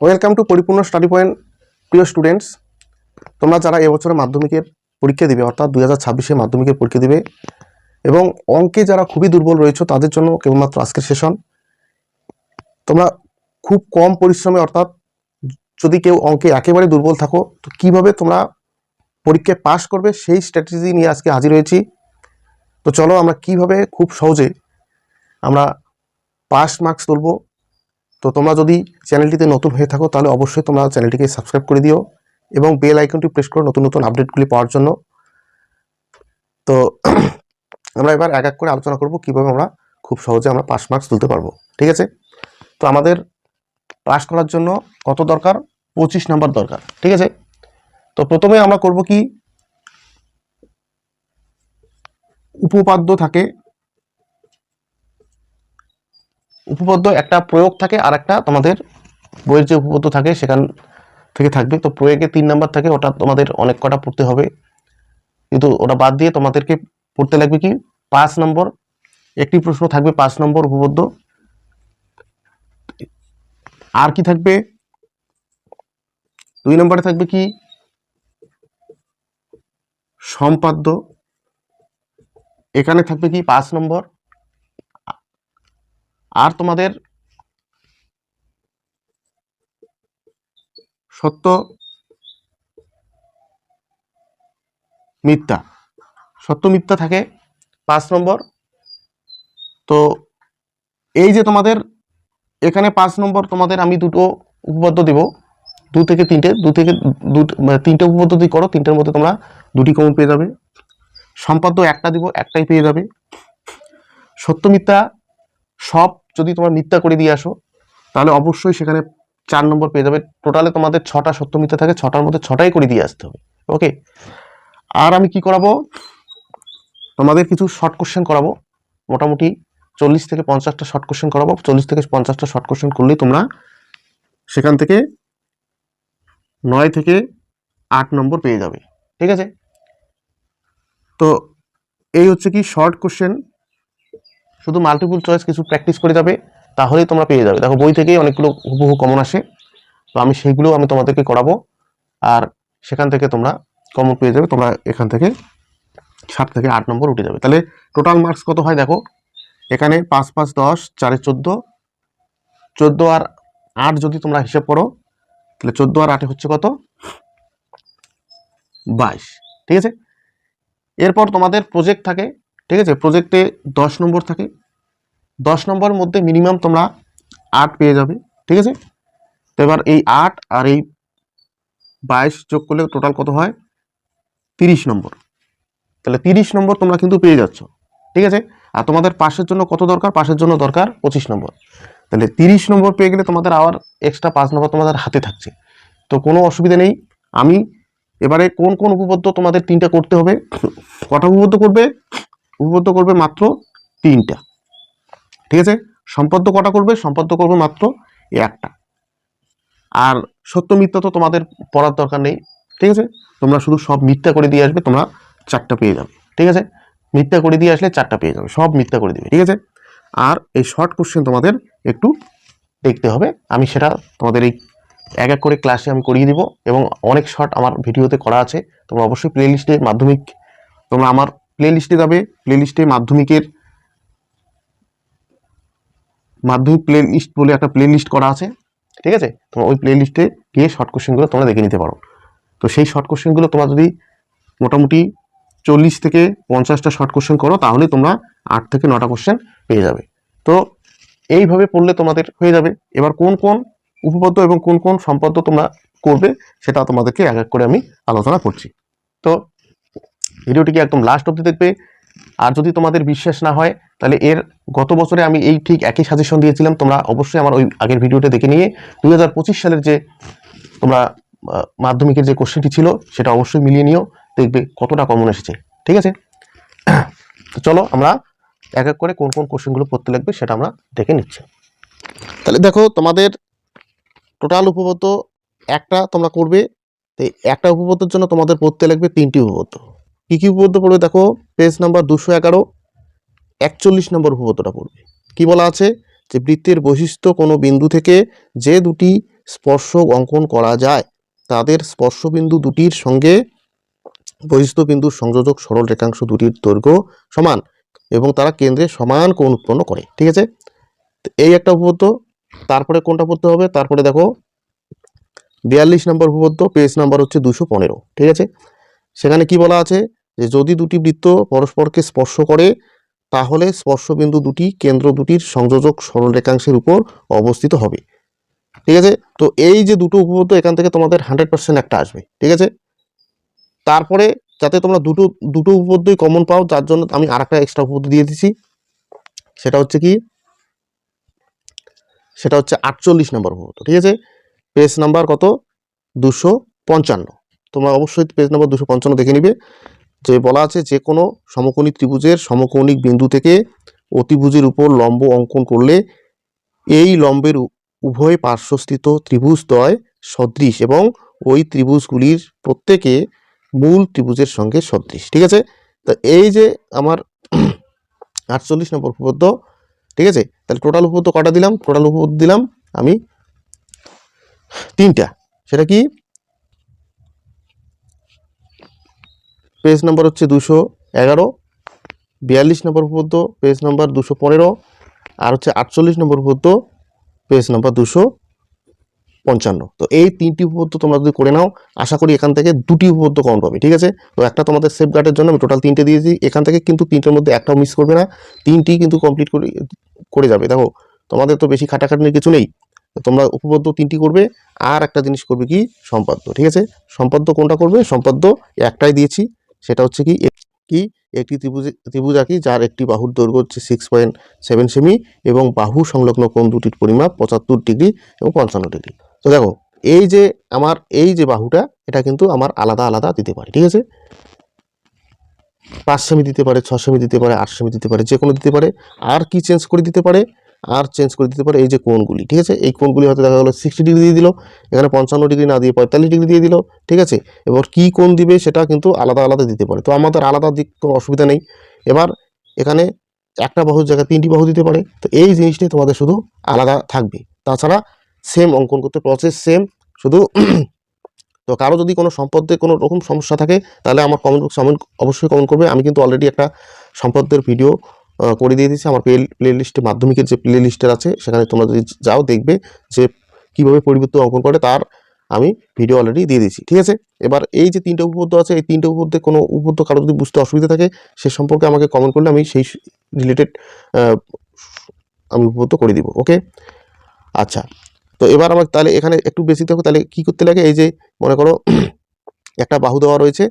Welcome to Paripurna study point প্রিয় students তোমরা যারা এবছরে মাধ্যমিকের পরীক্ষা দিবে, অর্থাৎ দুই হাজার ছাব্বিশে মাধ্যমিকের পরীক্ষা দিবে, এবং অঙ্কে যারা খুবই দুর্বল রয়েছে, তাদের জন্য কেবলমাত্র আজকের সেশন। তোমরা খুব কম পরিশ্রমে, অর্থাৎ যদি কেউ অঙ্কে একেবারে দুর্বল থাকো, তো কীভাবে তোমরা পরীক্ষায় পাশ করবে, সেই স্ট্র্যাটেজি নিয়ে আজকে হাজির হয়েছি। তো চলো আমরা কীভাবে খুব সহজে আমরা পাস মার্কস তুলবো তো তোমরা যদি চ্যানেলটিতে নতুন হয়ে থাকো, তাহলে অবশ্যই তোমরা চ্যানেলটিকে সাবস্ক্রাইব করে দিও এবং বেল আইকনটি প্রেস করো নতুন নতুন আপডেটগুলি পাওয়ার জন্য। তো আমরা এবার এক এক করে আলোচনা করব, কীভাবে আমরা খুব সহজে আমরা পাস মার্কস তুলতে পারব, ঠিক আছে? তো আমাদের পাস করার জন্য কত দরকার? পঁচিশ নাম্বার দরকার, ঠিক আছে? তো প্রথমে আমরা করব কি? উপপাদ্য থাকে উপপাদ্য একটা প্রয়োগ থাকে আর একটা তোমাদের বইয়ের যে উপপাদ্য থাকে সেখান থেকে থাকবে। তো প্রয়োগে তিন নাম্বার থাকে, ওটা তোমাদের অনেক কটা পড়তে হবে। কিন্তু ওটা বাদ দিয়ে তোমাদেরকে পড়তে লাগবে কি? পাঁচ নম্বর। একটি প্রশ্ন থাকবে পাঁচ নম্বর উপপাদ্য। আর কি থাকবে? দুই নম্বরে থাকবে কি? সম্পাদ্য। এখানে থাকবে কি? পাঁচ নম্বর। আর তোমাদের সত্য মিথ্যা। সত্য মিথ্যা থাকে পাঁচ নম্বর। তো এই যে তোমাদের এখানে পাঁচ নম্বর তোমাদের আমি দুটো উপপাদ্য দেব। দু থেকে তিনটে, দু থেকে দু মানে তিনটে উপপাদ্য যদি করো, তিনটের মধ্যে তোমরা দুটি কমন পেয়ে যাবে। সম্পাদ্য একটা দিব, একটাই পেয়ে যাবে। সত্য মিথ্যা সব যদি তোমার মিথ্যা করে দিয়ে আসো, তাহলে অবশ্যই সেখানে চার নম্বর পেয়ে যাবে। টোটালে তোমাদের ছটা সত্য মিথ্যা থাকে, ছটার মধ্যে ছটাই করে দিয়ে আসতে হবে। ওকে আর আমি কি করাবো? তোমাদের কিছু শর্ট কোশ্চেন করাবো। মোটামুটি চল্লিশ থেকে পঞ্চাশটা শর্ট কোশ্চেন করাবো। চল্লিশ থেকে পঞ্চাশটা শর্ট কোশ্চেন করলেই তোমরা সেখান থেকে নয় থেকে আট নম্বর পেয়ে যাবে। ঠিক আছে? তো এই হচ্ছে কি শর্ট কোশ্চেন শুধু মাল্টিপল চয়েস কিছু প্র্যাকটিস করে যাবে, তাহলেই তোমরা পেয়ে যাবে। দেখো, বই থেকেই অনেকগুলো হুবহু কমন আসে। তো আমি সেইগুলো আমি তোমাদেরকে করাবো। আর সেখান থেকে তোমরা কমন পেয়ে যাবে। তোমরা এখান থেকে সাত থেকে আট নম্বর উঠে যাবে। তাহলে টোটাল মার্কস কত হয় দেখো? এখানে পাঁচ পাঁচ, দশ, চারে চোদ্দ। চোদ্দ আর আট যদি তোমরা হিসেব করো, তাহলে চোদ্দ আর আটে হচ্ছে কত? বাইশ। ঠিক আছে? এরপর তোমাদের প্রজেক্ট থাকে ঠিক আছে? প্রজেক্টে দশ নম্বর থাকে। দশ নম্বরের মধ্যে মিনিমাম তোমরা আট পেয়ে যাবে। ঠিক আছে? তো এবার এই আট আর এই বাইশ যোগ করলে টোটাল কত হয়? তিরিশ নম্বর। তাহলে তিরিশ নম্বর তোমরা কিন্তু পেয়ে যাচ্ছ। ঠিক আছে? আর তোমাদের পাশের জন্য কত দরকার? পাশের জন্য দরকার পঁচিশ নম্বর। তাহলে তিরিশ নম্বর পেয়ে গেলে তোমাদের আবার এক্সট্রা পাঁচ নম্বর তোমাদের হাতে থাকছে। তো কোনো অসুবিধা নেই। আমি এবারে কোন কোন উপপাদ্য তোমাদের তিনটা করতে হবে? কটা উপপাদ্য করবে? উপপাদ্য করবে মাত্র তিনটা। ঠিক আছে? সম্পদ্য কটা করবে? সম্পদ্য করবে মাত্র একটা। আর সত্য মিথ্যা তো তোমাদের পড়ার দরকার নেই। ঠিক আছে? তোমরা শুধু সব মিথ্যা করে দিয়ে আসবে, তোমরা চারটা পেয়ে যাবে। ঠিক আছে? মিথ্যা করে দিয়ে আসলে চারটা পেয়ে যাবে, সব মিথ্যা করে দিবে। ঠিক আছে? আর এই শর্ট কোশ্চেন তোমাদের একটু দেখতে হবে। আমি সেটা তোমাদের এই এক এক করে ক্লাসে আমি করিয়ে দিব এবং অনেক শর্ট আমার ভিডিওতে করা আছে। তোমরা অবশ্যই প্লে লিস্টে মাধ্যমিক তোমরা আমার প্লে লিস্টে যাবে। প্লে লিস্টে মাধ্যমিকের মাধ্যমিক প্লে লিস্ট বলে একটা প্লে লিস্ট করা আছে, ঠিক আছে? তোমরা ওই প্লে লিস্টে গিয়ে শর্ট কোশ্চেনগুলো তোমরা দেখে নিতে পারো। তো সেই শর্ট কোশ্চেনগুলো তোমরা যদি মোটামুটি চল্লিশ থেকে পঞ্চাশটা শর্ট কোশ্চেন করো, তাহলে তোমরা আট থেকে নটা কোশ্চেন পেয়ে যাবে। তো এইভাবে পড়লে তোমাদের হয়ে যাবে। এবার কোন কোন উপপাদ্য এবং কোন কোন সম্পাদ্য তোমরা করবে, সেটা তোমাদেরকে এক এক করে আমি আলোচনা করছি। তো ভিডিওটিকে একদম লাস্ট অবধি দেখবে। আর যদি তোমাদের বিশ্বাস না হয়, তাহলে এর গত বছরে আমি এই ঠিক একই সাজেশন দিয়েছিলাম। তোমরা অবশ্যই আমার ওই আগের ভিডিওটা দেখে নিয়ে দু হাজার পঁচিশ সালের যে, তোমরা মাধ্যমিকের যে কোশ্চেনটি ছিল, সেটা অবশ্যই মিলিয়ে নিও। দেখবে কতটা কমন এসেছে। ঠিক আছে? তো চলো আমরা এক এক করে কোন কোন কোশ্চেনগুলো পড়তে লাগবে সেটা আমরা দেখে নিচ্ছি। তাহলে দেখো, তোমাদের টোটাল উপপাদ্য একটা তোমরা করবে। তো একটা উপপাদ্যের জন্য তোমাদের পড়তে লাগবে তিনটি উপপাদ্য কী কী উপপাদ্য পড়বে? দেখো পেজ নাম্বার দুশো এগারো, একচল্লিশ নম্বর উপপাদ্যটা পড়বে। কি বলা আছে? যে বৃত্তের বৈশিষ্ট্য কোনো বিন্দু থেকে যে দুটি স্পর্শক অঙ্কন করা যায়, তাদের স্পর্শবিন্দু দুটির সঙ্গে বহিস্থ বিন্দুর সংযোজক সরল রেখাংশ দুটির দৈর্ঘ্য সমান এবং তারা কেন্দ্রে সমান কোণ উৎপন্ন করে, ঠিক আছে? এই একটা উপপাদ্য, তারপরে কোনটা পড়তে হবে? তারপরে দেখো, বিয়াল্লিশ নম্বর উপপাদ্য পেজ নাম্বার হচ্ছে দুশো পনেরো, ঠিক আছে? সেখানে কি বলা আছে? যে যদি দুটি বৃত্ত পরস্পরকে স্পর্শ করে, তাহলে স্পর্শবিন্দু দুটি কেন্দ্র দুটির সংযোজক সরল রেখাংশের উপর অবস্থিত হবে। ঠিক আছে? তো এই যে দুটো উপপাদ্য এখান থেকে তোমাদের হান্ড্রেড পার্সেন্ট একটা আসবে। ঠিক আছে? তারপরে যাতে তোমরা দুটো দুটো উপপাদ্যই কমন পাও যার জন্য আমি আর একটা এক্সট্রা উপপাদ্য দিয়ে দিচ্ছি। সেটা হচ্ছে কি? সেটা হচ্ছে আটচল্লিশ নম্বর উপপাদ্য ঠিক আছে? পেজ নাম্বার কত? দুশো পঞ্চান্ন। তোমরা অবশ্যই পেজ নাম্বার দুশো পঞ্চান্ন দেখে নিবে। যে বলা আছে যে কোনো সমকোণী ত্রিভুজের সমকৌণিক বিন্দু থেকে অতিভুজের উপর লম্ব অঙ্কন করলে এই লম্বের উভয় পার্শ্বস্থিত ত্রিভুজদ্বয় সদৃশ এবং ওই ত্রিভুজগুলির প্রত্যেকে মূল ত্রিভুজের সঙ্গে সদৃশ। ঠিক আছে? তো এই যে আমার আটচল্লিশ নম্বর উপপাদ্য, ঠিক আছে? তাহলে টোটাল উপপাদ্য কটা দিলাম? টোটাল উপপাদ্য দিলাম আমি তিনটা। সেটা কি? পেজ নাম্বার হচ্ছে দুশো এগারো, বিয়াল্লিশ নম্বর উপপাদ্য পেজ নাম্বার দুশো পনেরো, আর হচ্ছে আটচল্লিশ নম্বর উপপাদ্য পেজ নাম্বার দুশো পঞ্চান্ন। তো এই তিনটি উপপাদ্য তোমরা যদি করে নাও, আশা করি এখান থেকে দুটি উপপাদ্য কমন পাবে, ঠিক আছে? তো একটা তোমাদের সেফ গার্ডের জন্য আমি টোটাল তিনটে দিয়েছি, এখান থেকে কিন্তু তিনটের মধ্যে একটাও মিস করবে না, তিনটি কিন্তু কমপ্লিট করে করে যাবে, দেখো, তোমাদের তো বেশি খাটাখাটনির কিছু নেই তোমরা উপপাদ্য তিনটি করবে, আর একটা জিনিস করবে কি, সম্পাদ্য, ঠিক আছে? সম্পাদ্য কোনটা করবে? সম্পাদ্য একটাই দিয়েছি সেটা হচ্ছে কি কি? একটি ত্রিভুজ ত্রিভুজ আঁকি যার একটি বাহুর দৈর্ঘ্য হচ্ছে সিক্স পয়েন্ট সেভেন সেমি এবং বাহু সংলগ্ন কোণ দুটির পরিমাপ পঁচাত্তর ডিগ্রি এবং পঞ্চান্ন ডিগ্রি তো দেখো, এই যে আমার, এই যে বাহুটা, এটা কিন্তু আমার আলাদা আলাদা দিতে পারে, ঠিক আছে? পাঁচ সেমি দিতে পারে, ছ সেমি দিতে পারে, আট সেমি দিতে পারে যে কোনো দিতে পারে। আর কি চেঞ্জ করে দিতে পারে? আর চেঞ্জ করে দিতে পারে এই যে কোণগুলি, ঠিক আছে? এই কোণগুলি হয়তো দেখা গেলো সিক্সটি ডিগ্রি দিয়ে দিল, এখানে পঞ্চান্ন ডিগ্রি না দিয়ে পঁয়তাল্লিশ ডিগ্রি দিয়ে দিল, ঠিক আছে? এবার কি কোণ দিবে সেটা কিন্তু আলাদা আলাদা দিতে পারে। তো আমাদের আলাদা দিক কোনো অসুবিধা নেই। এবার এখানে একটা বাহুর জায়গায় তিনটি বাহু দিতে পারে। তো এই জিনিসটাই তোমাদের শুধু আলাদা থাকবে। তাছাড়া সেম অঙ্কন করতে প্রসেস সেম শুধু তো কারও যদি কোনো সম্পদে কোনো রকম সমস্যা থাকে, তাহলে আমার কমেন্ট বক্সে কমেন্ট অবশ্যই কমেন্ট করবে। আমি কিন্তু অলরেডি একটা সম্পদের ভিডিও করে দিয়ে দিয়েছি। আমার প্লে লিস্টে মাধ্যমিকের যে প্লে লিস্টের আছে, সেখানে তোমরা যদি যাও দেখবে যে কীভাবে পরিবর্তন অঙ্কন করে, তার আমি ভিডিও অলরেডি দিয়ে দিয়েছি। ঠিক আছে? এবার এই যে তিনটে উপপাদ্য আছে, এই তিনটে উপপাদ্যে কোনো উপপাদ্য কারও যদি বুঝতে অসুবিধা থাকে, সে সম্পর্কে আমাকে কমেন্ট করলে আমি সেই রিলেটেড আমি উপপাদ্য করে দিব ওকে আচ্ছা তো এবার আমার তাহলে এখানে একটু বেশি দেখো, তাহলে কি করতে লাগে? এই যে মনে করো একটা বাহু দেওয়া রয়েছে,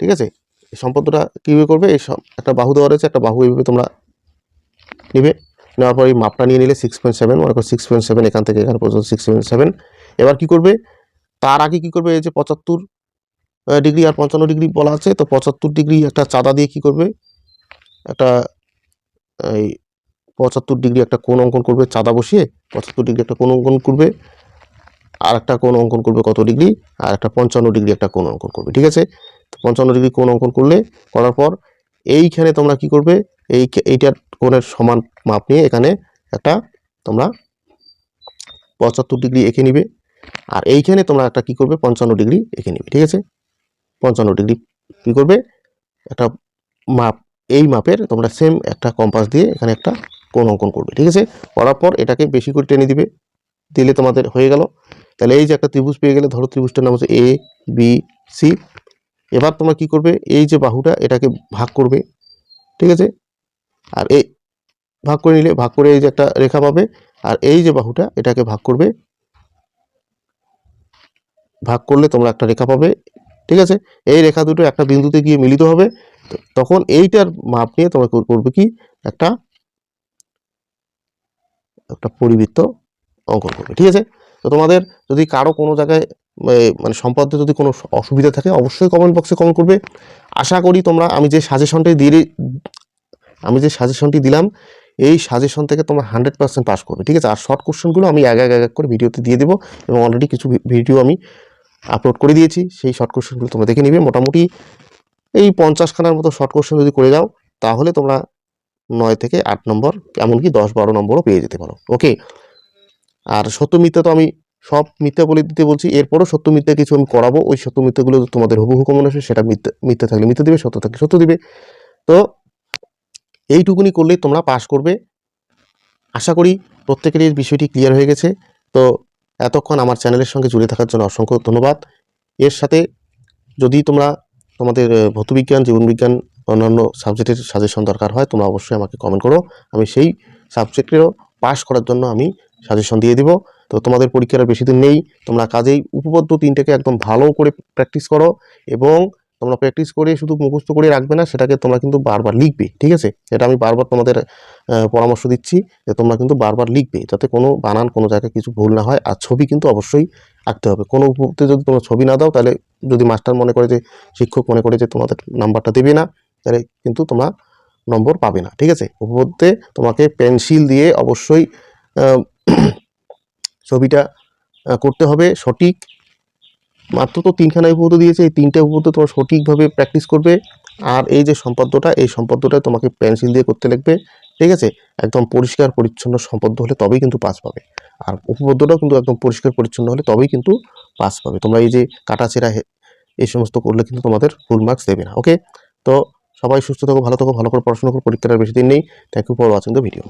ঠিক আছে? সম্পদটা কীভাবে করবে? এই একটা বাহু দেওয়া রয়েছে, একটা বাহু এইভাবে তোমরা নেবে। নেওয়ার পর এই মাপটা নিয়ে নিলে সিক্স পয়েন্ট সেভেন মনে করো সিক্স পয়েন্ট সেভেন এখান থেকে এখানে পর্যন্ত সিক্স পয়েন্ট সেভেন এবার কী করবে? তার আগে কী করবে? এই যে পঁচাত্তর ডিগ্রি আর পঞ্চান্ন ডিগ্রি বলা আছে, তো পঁচাত্তর ডিগ্রি একটা চাঁদা দিয়ে কি করবে? একটা এই পঁচাত্তর ডিগ্রি একটা কোন অঙ্কন করবে, চাঁদা বসিয়ে পঁচাত্তর ডিগ্রি একটা কোন অঙ্কন করবে, আর একটা কোন অঙ্কন করবে কত ডিগ্রি আর একটা পঞ্চান্ন ডিগ্রি একটা কোন অঙ্কন করবে, ঠিক আছে? পঞ্চান্ন ডিগ্রি কোণ অঙ্কন করলে, করার পর এইখানে তোমরা কি করবে? এই এইটার কোণের সমান মাপ নিয়ে এখানে একটা তোমরা পঁচাত্তর ডিগ্রি এঁকে নিবে। আর এইখানে তোমরা একটা কি করবে? পঞ্চান্ন ডিগ্রি এঁকে নিবে, ঠিক আছে? পঞ্চান্ন ডিগ্রি কী করবে? একটা মাপ, এই মাপের তোমরা সেম একটা কম্পাস দিয়ে এখানে একটা কোণ অঙ্কন করবে, ঠিক আছে? করার পর এটাকে বেশি করে টেনে দিবে, দিলে তোমাদের হয়ে গেল। তাহলে এই যে একটা ত্রিভুজ পেয়ে গেলে, ধরো ত্রিভুজটার নাম হচ্ছে এ বি সি এবার তোমরা কি করবে? এই যে বাহুটা, এটাকে ভাগ করবে। ঠিক আছে? আর এই ভাগ করে নিলে, ভাগ করে এই যে একটা রেখা পাবে। আর এই যে বাহুটা, এটাকে ভাগ করবে। ভাগ করলে তোমরা একটা রেখা পাবে। ঠিক আছে? এই রেখা দুটো একটা বিন্দুতে গিয়ে মিলিত হবে। তখন এইটার মাপ নিয়ে তোমরা করবে কি? একটা একটা পরিবৃত্ত অঙ্কন করবে। ঠিক আছে? তো তোমাদের যদি কারও কোনো জায়গায় মানে সম্পাদ্যে যদি কোনো অসুবিধা থাকে, অবশ্যই কমেন্ট বক্সে কমেন্ট করবে। আশা করি তোমরা, আমি যে সাজেশনটাই দিয়ে আমি যে সাজেশনটি দিলাম, এই সাজেশন থেকে তোমরা হান্ড্রেড পার্সেন্ট পাস করবে, ঠিক আছে? আর শর্ট কোশ্চেনগুলো আমি এক এক এক করে ভিডিওতে দিয়ে দেবো এবং অলরেডি কিছু ভিডিও আমি আপলোড করে দিয়েছি। সেই শর্ট কোশ্চেনগুলো তোমরা দেখে নিবে। মোটামুটি এই পঞ্চাশখানার মতো শর্ট কোশ্চেন যদি করে যাও, তাহলে তোমরা নয় থেকে আট নম্বর, এমনকি দশ বারো নম্বরও পেয়ে যেতে পারো। ওকে আর সত্য মিথ্যা তো আমি সব মিথ্যা বলে দিতে বলছি, এরপরও সত্য মিথ্যা কিছু আমি করাবো, ওই সত্য মিথ্যাগুলো তোমাদের হুবহু কমন আসে, সেটা মিথ্যা মিথ্যা থাকলে মিথ্যা দিবে, সত্য থাকলে সত্য দিবে। তো এইটুকুনি করলেই তোমরা পাশ করবে। আশা করি প্রত্যেকেরই বিষয়টি ক্লিয়ার হয়ে গেছে। তো এতক্ষণ আমার চ্যানেলের সঙ্গে জুড়ে থাকার জন্য অসংখ্য ধন্যবাদ। এর সাথে যদি তোমরা তোমাদের ভৌতবিজ্ঞান, জীবনবিজ্ঞান, অন্যান্য সাবজেক্টের সাজেশন দরকার হয়, তোমরা অবশ্যই আমাকে কমেন্ট করো। আমি সেই সাবজেক্টেরও পাশ করার জন্য আমি সাজেশন দিয়ে দিব। তো তোমাদের পরীক্ষার বেশি দিন নেই। তোমরা কাজেই উপপাদ্য তিনটাকে একদম ভালো করে প্র্যাকটিস করো এবং তোমরা প্র্যাকটিস করে শুধু মুখস্থ করে রাখবে না, সেটাকে তোমরা কিন্তু বারবার লিখবে, ঠিক আছে? এটা আমি বারবার তোমাদের পরামর্শ দিচ্ছি যে তোমরা কিন্তু বারবার লিখবে যাতে কোনো বানান কোনো জায়গায় কিছু ভুল না হয়। আর ছবি কিন্তু অবশ্যই আঁকতে হবে। কোনো উপপাদ্যে যদি তোমরা ছবি না দাও, তাহলে যদি মাস্টার মনে করে যে, শিক্ষক মনে করে যে তোমাদের নাম্বারটা দেবে না, তাহলে কিন্তু তোমরা নম্বর পাবে না, ঠিক আছে? উপপাদ্যে তোমাকে পেন্সিল দিয়ে অবশ্যই ছবিটা করতে হবে সঠিক। মাত্র তো তিনখানা উপপাদ্য দিয়েছে, এই তিনটে উপপাদ্য তোমার সঠিকভাবে প্র্যাকটিস করবে। আর এই যে সম্পাদ্যটা, এই সম্পাদ্যটা তোমাকে পেন্সিল দিয়ে করতে লাগবে, ঠিক আছে? একদম পরিষ্কার পরিচ্ছন্ন সম্পাদ্য হলে তবেই কিন্তু পাস পাবে। আর উপপাদ্যটাও কিন্তু একদম পরিষ্কার পরিচ্ছন্ন হলে তবেই কিন্তু পাস পাবে। তোমরা এই যে হে- এই সমস্ত করলে কিন্তু তোমাদের ফুল মার্কস দেবে না ওকে তো সবাই সুস্থ থাকো, ভালো থাকো, ভালো করে পড়াশোনা করো পরীক্ষার আর বেশি দিন নেই। Thank you for watching the video